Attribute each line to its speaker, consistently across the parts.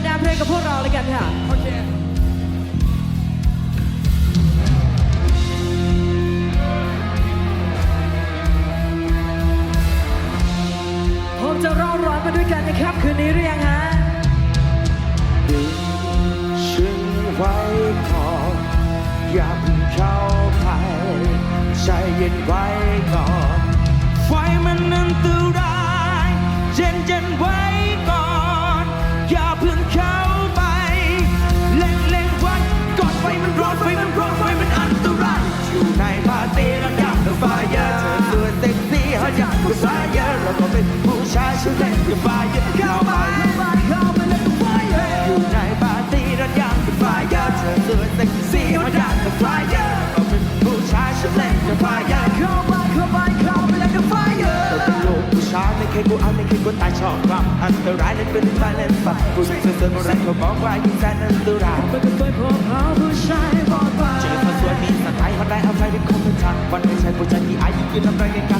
Speaker 1: ลงานเพลงกับพวกเราเลยกันค่ะ
Speaker 2: โอเค
Speaker 1: ผมจะร้องร้อนมาด้วยกันนะครับคืนนี้หรือยังฮะ
Speaker 3: ดึงฉันไว้ก่อนอย่าเพิ่งเข้าไปใจเย็นไว้ก่อน ไฟมันอันตร เซ็กซี่เขายากกับไฟเราก็เป็นผู้ชายชื่อเล่นกับไฟเข้าไป
Speaker 1: เข้าไปเลยกับไฟ
Speaker 3: อยู่ในปาร์ตี้รถยางกับไฟเยอะเธอสวยเซ็กซี่รถยางกับไฟเยอะก็เป็นผู้ชายฉันเล่นกับไฟเยอะ
Speaker 1: เข้าไปเข้าไปเข้าไปเลยกับไฟ
Speaker 3: เธอเป็นลูกผู้ชายไม่เคยกูเอาไม่เคยกูตายชอบความอันตรายเล่นเป็นไฟเล่นฝักผู้หญิงเธอโบราณเขาบอกว่ายิ่งแสนอันตราย
Speaker 1: มันก็เป็นพวกเขาผู้ชายบอกไป
Speaker 3: เจอเธอสวยมีสไตล์คนได้เอาใจเป็นคนเป็นชันวันไม่ใช่ผู้ชายที่อายยิ่งยืนทำไรกันกัน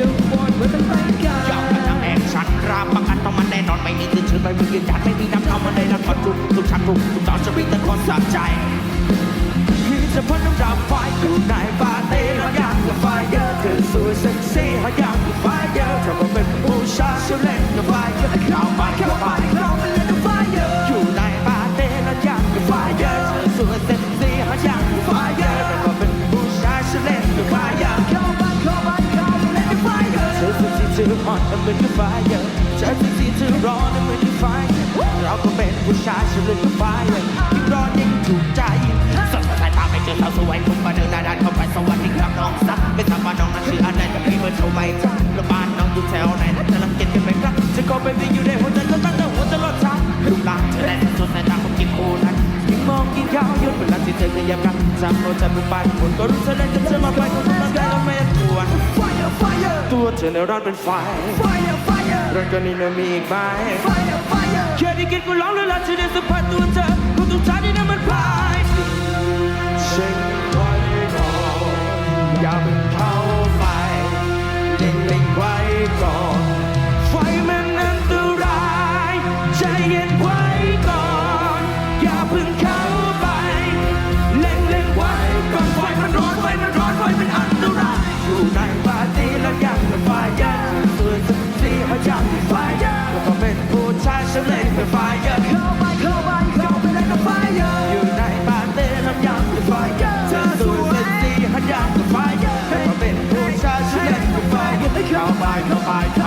Speaker 1: ยงบอลเหมือนเป็นไปกัน
Speaker 3: ยอมกันทั้งแองฉันรับประกันต้องมันแน่นอนไม่มีตื่นชื่นไม่มียืนยันไม่มีน้ำเอามาในน้ำมันทุกทุกชั้นทุกทุกตอนจะมีแต่คนสะใจคือจะพ้นน้ำดาไฟอยู่ในปาร์ตี้แล้วอยา ออ่อฮอตเหมือนกับไฟเยอะเธอสุดที่เธอร้อนเหมือนกับไฟเราก็เป็นผู้ชายชอบเล่นกับไฟยิ่งร้อนยิ่งถูกใจสดสายตาไปเจอสาวสวยผมมาเดินหน้าด้านเข้าไปสวัสดีครับน้องซักไม่ทราบว่าน้องนั้นชื่ออะไรแต่พี่เบอร์โทรไปจ้ะแล้วบ้านน้องอยู่แถวไหนแล้วจะรังเกียจกันไหมครับจะก็ไปวิ่งอยู่ในหัวใจก็ตั้งแต่หัวจะรอดช้ารูปร่างเธอแรงสดสายตาผมกินโคนั้นยิ่งมองยิ่งยาวยุดเวลาที่เธอขยับกันจำโน้ตจะเป็นปานคนก็รู้เธอเล่นกับเธอมาไปคนนั้นได้ก็ไม่ควร ตัวเธอเนี่ยร้อนเป็นไฟ
Speaker 1: fire fire
Speaker 3: ร้อนกว่านี้นะมีอีกไหม
Speaker 1: fire fire
Speaker 3: แค่ได้กินกูร้องแล้วล่ะเธอได้สัมผัสตัวเธอ come by, come by, come by.